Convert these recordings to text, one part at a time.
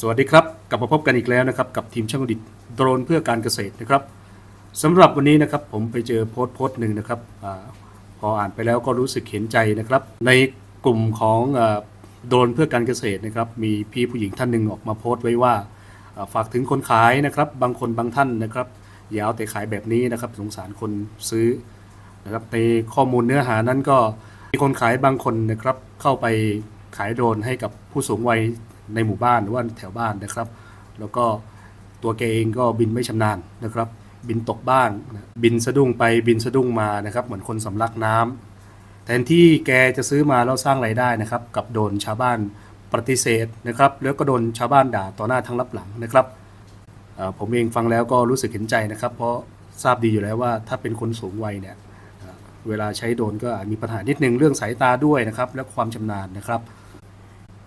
สวัสดีครับ กลับมาพบกันอีกแล้วนะครับ กับทีมช่างดิษฐ์โดรนเพื่อการเกษตรนะครับสำหรับวันนี้นะครับผมไปเจอโพสต์โพสต์หนึ่งนะครับอพออ่านไปแล้วก็รู้สึกเห็นใจนะครับ ในกลุ่มของอโดรนเพื่อการเกษตรนะครับ มีพี่ผู้หญิงท่านหนึ่งออกมาโพสต์ไว้ว่าอ่าฝากถึงคนขายนะครับ บางคนบางท่านนะครับอย่าเอาแต่ขายแบบนี้นะครับ สงสารคนซื้อนะครับในข้อมูลเนื้อหานั้นก็มีคนขายบางคนนะครับเข้าไปขายโดรนให้กับผู้สูงวัย ในหมู่บ้านหรือว่าแถวบ้านนะครับ แล้วก็ตัวแกเองก็บินไม่ชำนาญนะครับ บินตกบ้างบินสะดุ้งไปบินสะดุ้งมานะครับ เหมือนคนสำลักน้ำแทนที่แกจะซื้อมาแล้วสร้างไรายได้นะครับ กับโดนชาวบ้านปฏิเสธนะครับ แล้วก็โดนชาวบ้านด่าต่อหน้าทั้งรับหลังนะครับผมเองฟังแล้วก็รู้สึกเห็นใจนะครับ เพราะทราบดีอยู่แล้วว่าถ้าเป็นคนสูงวัยเนี่ยเวลาใช้โดนก็มีปัญหานิดนึงเรื่องสายตาด้วยนะครับ และความชำนาญนะครับ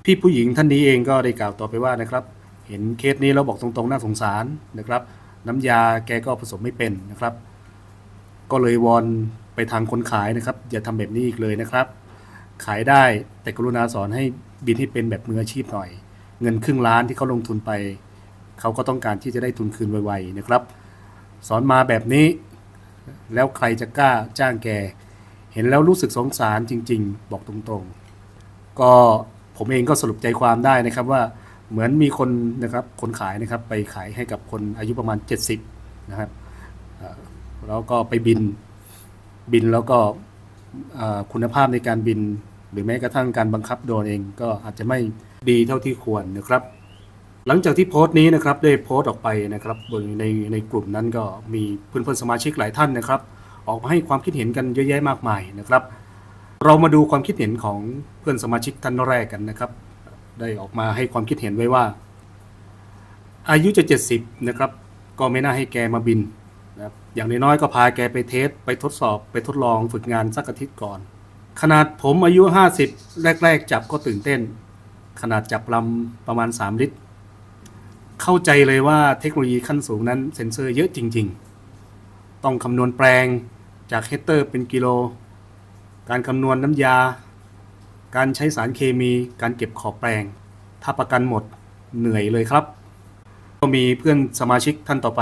พี่ผู้หญิงท่านนี้เองก็ได้กล่าวต่อไปว่านะครับ เห็นเคสนี้เราบอกตรงๆน่าสงสารนะครับ น้ำยาแกก็ผสมไม่เป็นนะครับ ก็เลยวอนไปทางคนขายนะครับ อย่าทำแบบนี้อีกเลยนะครับ ขายได้แต่กรุณาสอนให้บินให้เป็นแบบมืออาชีพหน่อย เงินครึ่งล้านที่เขาลงทุนไป เขาก็ต้องการที่จะได้ทุนคืนไวๆนะครับ สอนมาแบบนี้ แล้วใครจะกล้าจ้างแก เห็นแล้วรู้สึกสงสารจริง ๆ บอกตรงๆ ก็ ผมเองก็สรุปใจความได้นะครับว่าเหมือนมีคนนะครับคนขายนะครับไปขายให้กับคนอายุประมาณ 70 นะครับแล้วก็ไปบินบินแล้วก็คุณภาพในการบิน หรือแม้กระทั่งการบังคับโดนเองก็อาจจะไม่ดีเท่าที่ควรนะครับ หลังจากที่โพสต์นี้นะครับได้โพสต์ออกไปนะครับบนในในกลุ่มนั้นก็มีเพื่อนๆสมาชิกหลายท่านนะครับ ออกมาให้ความคิดเห็นกันเยอะแยะมากมายนะครับ เรามาดูความคิดเห็นของเพื่อนสมาชิกท่านแรกกันนะครับ ได้ออกมาให้ความคิดเห็นไว้ว่า อายุจะ 70 นะครับ ก็ไม่น่าให้แกมาบินนะครับอย่างน้อยๆก็พาแกไปเทสไปทดสอบไปทดลองฝึกงานสักอาทิตย์ก่อน ขนาดผมอายุ 50 แรก ๆ จับก็ตื่นเต้น ขนาดจับลำประมาณ 3 ลิตร เข้าใจเลยว่าเทคโนโลยีขั้นสูงนั้นเซ็นเซอร์เยอะจริง ๆ ต้องคำนวณแปลงจากเฮกเตอร์เป็นกิโล การคำนวณน้ำยา การใช้สารเคมี การเก็บขอบแปลง ถ้าประกันหมดเหนื่อยเลยครับ ก็มีเพื่อนสมาชิกท่านต่อไป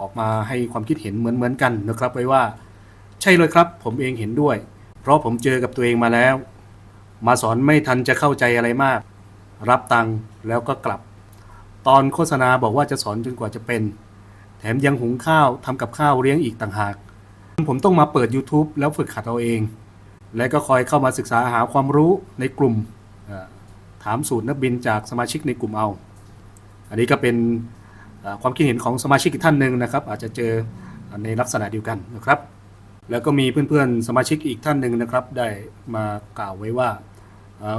ออกมาให้ความคิดเห็นเหมือนๆกันนะครับไว้ว่า ใช่เลยครับ ผมเองเห็นด้วย เพราะผมเจอกับตัวเองมาแล้ว มาสอนไม่ทันจะเข้าใจอะไรมาก รับตังค์แล้วก็กลับ ตอนโฆษณาบอกว่าจะสอนจนกว่าจะเป็น แถมยังหุงข้าวทำกับข้าวเลี้ยงอีกต่างหาก ผมต้องมาเปิด YouTube แล้วฝึกขัดเอาเอง และก็คอยเข้ามาศึกษาหาความรู้ในกลุ่มถามสูตรนักบินจากสมาชิกในกลุ่มเอา อันนี้ก็เป็นความคิดเห็นของสมาชิกอีกท่านหนึ่งนะครับ อาจจะเจอในลักษณะเดียวกันนะครับ แล้วก็มีเพื่อนๆสมาชิกอีกท่านหนึ่งนะครับ ได้มากล่าวไว้ว่า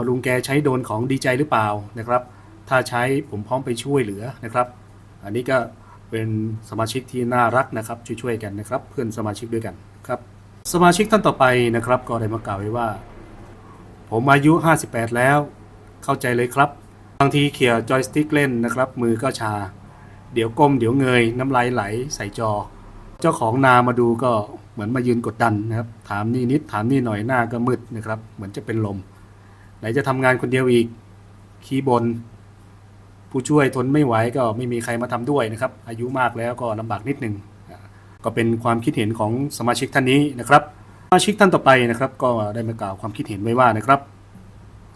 ลุงแกใช้โดนของดีใจหรือเปล่านะครับ ถ้าใช้ผมพร้อมไปช่วยเหลือนะครับ อันนี้ก็เป็นสมาชิกที่น่ารักนะครับช่วยๆกันนะครับ เพื่อนสมาชิกด้วยกันครับ สมาชิกท่านต่อไปนะครับ ก็ได้มากล่าวไว้ว่า ผมอายุ 58 แล้ว เข้าใจเลยครับ บางทีเขี่ยจอยสติ๊กเล่นนะครับ มือก็ชา เดี๋ยวก้มเดี๋ยวเงย น้ำลายไหลใส่จอ เจ้าของนามาดูก็เหมือนมายืนกดดันนะครับ ถามนี่นิดถามนี่หน่อยหน้าก็มืดนะครับ เหมือนจะเป็นลม ไหนจะทำงานคนเดียวอีกขี้บน ผู้ช่วยทนไม่ไหวก็ไม่มีใครมาทำด้วยนะครับ อายุมากแล้วก็ลำบากนิดหนึ่ง ก็เป็นความคิดเห็นของสมาชิกท่านนี้นะครับสมาชิกท่านต่อไปนะครับ ก็ได้มากล่าวความคิดเห็นไว้ว่านะครับ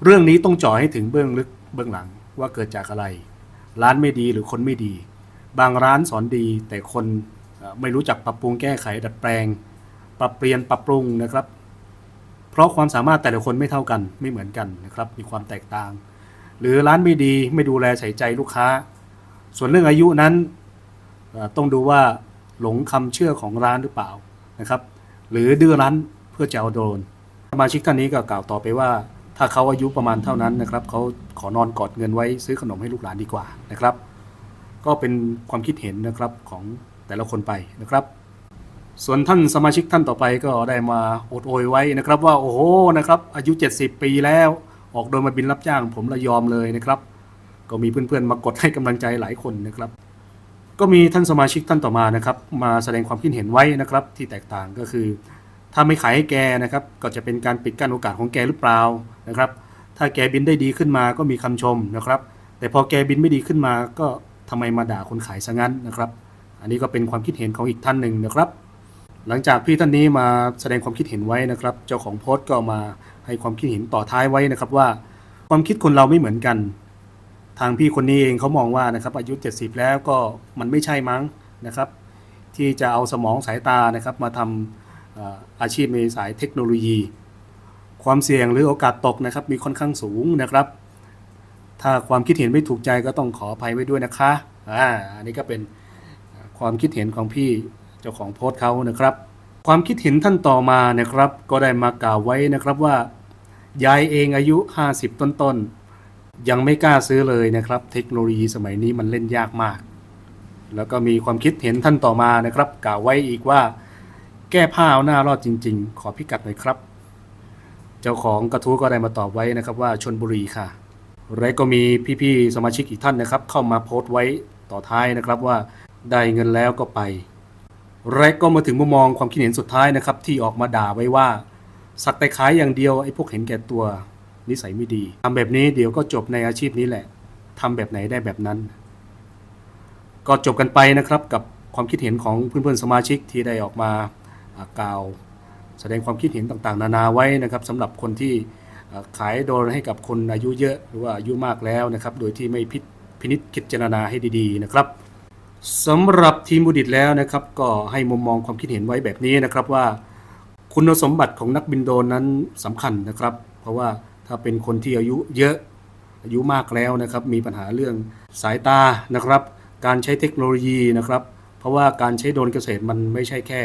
เรื่องนี้ต้องเจ่อให้ถึงเบื้องลึกเบื้องหลังว่าเกิดจากอะไร ร้านไม่ดีหรือคนไม่ดี บางร้านสอนดีแต่คนไม่รู้จักปรับปรุงแก้ไขดัดแปลง ปรับเปลี่ยนปรับปรุงนะครับ เพราะความสามารถแต่ละคนไม่เท่ากันไม่เหมือนกันนะครับ มีความแตกต่าง หรือร้านไม่ดีไม่ดูแลใส่ใจลูกค้า ส่วนเรื่องอายุนั้นต้องดูว่า หลงคำเชื่อของร้านหรือเปล่านะครับ หรือดื้อรั้นเพื่อจะเอาโดนสมาชิกท่านนี้ก็กล่าวต่อไปว่า ถ้าเขาอายุประมาณเท่านั้นนะครับเขาขอนอนกอดเงินไว้ซื้อขนมให้ลูกหลานดีกว่านะครับ ก็เป็นความคิดเห็นนะครับของแต่ละคนไปนะครับ ส่วนท่านสมาชิกท่านต่อไปก็ได้มาโอดโอยไว้นะครับว่าโอ้โหนะครับอายุ 70 ปีแล้ว ออกโดยมาบินรับจ้าง ผมละยอมเลยนะครับ ก็มีเพื่อนๆมากดให้กำลังใจหลายคนนะครับ ก็มีท่านสมาชิกท่านต่อมานะครับ มาแสดงความคิดเห็นไว้นะครับ ที่แตกต่างก็คือ ถ้าไม่ขายให้แกนะครับ ก็จะเป็นการปิดกั้นโอกาสของแกหรือเปล่านะครับ ถ้าแกบินได้ดีขึ้นมาก็มีคำชมนะครับ แต่พอแกบินไม่ดีขึ้นมาก็ทำไมมาด่าคนขายซะงั้นนะครับ อันนี้ก็เป็นความคิดเห็นของอีกท่านหนึ่งนะครับ หลังจากพี่ท่านนี้มาแสดงความคิดเห็นไว้นะครับ เจ้าของโพสต์ก็มาให้ความคิดเห็นต่อท้ายไว้นะครับว่า ความคิดคนเราไม่เหมือนกัน ทางพี่คนนี้เองเขามองว่านะครับอายุ 70 แล้วก็มันไม่ใช่มั้งนะครับ ที่จะเอาสมองสายตานะครับมาทำเอ่ออาชีพในสายเทคโนโลยี ความเสี่ยงหรือโอกาสตกนะครับมีค่อนข้างสูงนะครับ ถ้าความคิดเห็นไม่ถูกใจก็ต้องขออภัยไว้ด้วยนะคะอ่าอันนี้ก็เป็นความคิดเห็นของพี่เจ้าของโพสต์เขานะครับ ความคิดเห็นท่านต่อมานะครับ ก็ได้มากล่าวไว้นะครับว่ายายเองอายุ 50 ต้นๆ ยังไม่กล้าซื้อเลยนะครับ เทคโนโลยีสมัยนี้มันเล่นยากมาก แล้วก็มีความคิดเห็นท่านต่อมานะครับกล่าวไว้อีกว่า แก้ผ้าเอาหน้ารอดจริง ๆ ขอพิกัดหน่อยครับ เจ้าของกระทู้ก็ได้มาตอบไว้นะครับว่าชนบุรีค่ะ และก็มีพี่ๆสมาชิกอีกท่านนะครับ เข้ามาโพสต์ไว้ต่อท้ายนะครับว่าได้เงินแล้วก็ไปและก็มาถึงมุมมองความคิดเห็นสุดท้ายนะครับ ที่ออกมาด่าไว้ว่า สักแต่ขายอย่างเดียวไอ้พวกเห็นแก่ตัว นิสัยไม่ดีทำแบบนี้เดี๋ยวก็จบในอาชีพนี้แหละทำแบบไหนได้แบบนั้น ก็จบกันไปนะครับกับความคิดเห็นของเพื่อนๆสมาชิกที่ได้ออกมาากล่าว แสดงความคิดเห็นต่างๆ นานาไว้นะครับสำหรับคนที่ขายโดรนให้กับคนอายุเยอะหรือว่าอายุมากแล้วนะครับ โดยที่ไม่พิพนิจพิดจารณาให้ดีๆนะครับสำหรับทีมบุดิตแล้วนะครับ ก็ให้มุมมองความคิดเห็นไว้แบบนี้นะครับว่า คุณสมบัติของนักบินโดรนนั้นสำคัญนะครับ เพราะว่า ถ้าเป็นคนที่อายุเยอะอายุมากแล้วนะครับ มีปัญหาเรื่องสายตานะครับ การใช้เทคโนโลยีนะครับ เพราะว่าการใช้โดรนเกษตรมันไม่ใช่แค่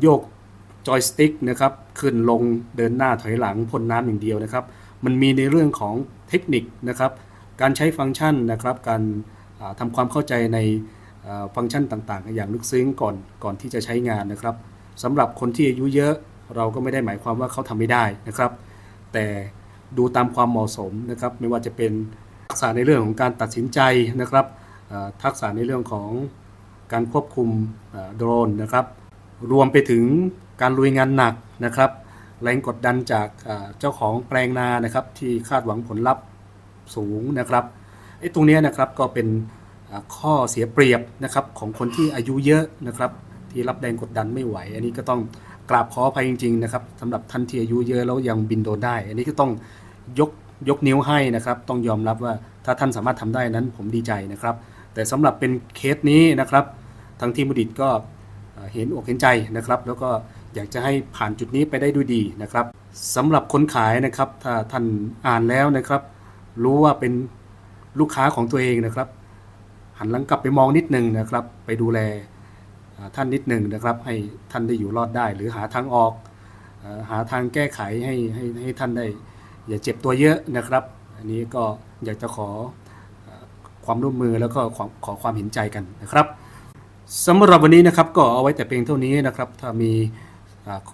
โยกจอยสติ๊กนะครับขึ้นลงเดินหน้าถอยหลังพ่นน้ำอย่างเดียวนะครับ มันมีในเรื่องของเทคนิคนะครับ การใช้ฟังก์ชันนะครับ การทำความเข้าใจในฟังก์ชันต่างๆ อย่างลึกซึ้งก่อนก่อนที่จะใช้งานนะครับสำหรับคนที่อายุเยอะเราก็ไม่ได้หมายความว่าเขาทำไม่ได้นะครับ แต่ ดูตามความเหมาะสมนะครับไม่ว่าจะเป็นทักษะในเรื่องของการตัดสินใจนะครับทักษะในเรื่องของการควบคุมโดรนนะครับ รวมไปถึงการลุยงานหนักนะครับ แรงกดดันจากเจ้าของแปลงนานะครับ ที่คาดหวังผลลัพธ์สูงนะครับไอ้ตรงนี้นะครับก็เป็นข้อเสียเปรียบนะครับของคนที่อายุเยอะนะครับ ที่รับแรงกดดันไม่ไหว อันนี้ก็ต้อง กราบขออภัยจริงๆนะครับสำหรับท่านที่อายุเยอะแล้วยังบินโดรนได้ อันนี้ก็ต้องยกยกนิ้วให้นะครับ ต้องยอมรับว่าถ้าท่านสามารถทำได้นั้นผมดีใจนะครับ แต่สำหรับเป็นเคสนี้นะครับ ทางทีมบุดิตก็เห็นอกเห็นใจนะครับ แล้วก็อยากจะให้ผ่านจุดนี้ไปได้ด้วยดีนะครับสำหรับคนขายนะครับ ถ้าท่านอ่านแล้วนะครับ รู้ว่าเป็นลูกค้าของตัวเองนะครับ หันหลังกลับไปมองนิดนึงนะครับ ไปดูแล ท่านนิดหนึ่งนะครับ ให้ท่านได้อยู่รอดได้ หรือหาทางออกหาทางแก้ไขให้ให้ให้ท่านได้ อย่าเจ็บตัวเยอะนะครับ อันนี้ก็อยากจะขอความร่วมมือแล้วก็ขอขอความเห็นใจกันนะครับสำหรับวันนี้นะครับก็เอาไว้แต่เพียงเท่านี้นะครับ ถ้ามี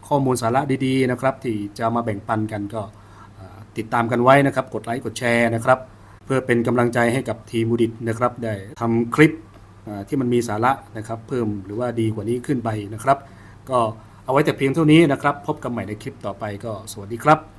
ข้อมูลสาระดีๆนะครับ ที่จะมาแบ่งปันกันก็ติดตามกันไว้นะครับ กดไลค์กดแชร์นะครับ เพื่อเป็นกำลังใจให้กับทีมมูดิตนะครับ ได้ทำคลิป ที่มันมีสาระนะครับเพิ่มหรือว่าดีกว่านี้ขึ้นไปนะครับ ก็เอาไว้แต่เพียงเท่านี้นะครับ พบกันใหม่ในคลิปต่อไปก็สวัสดีครับ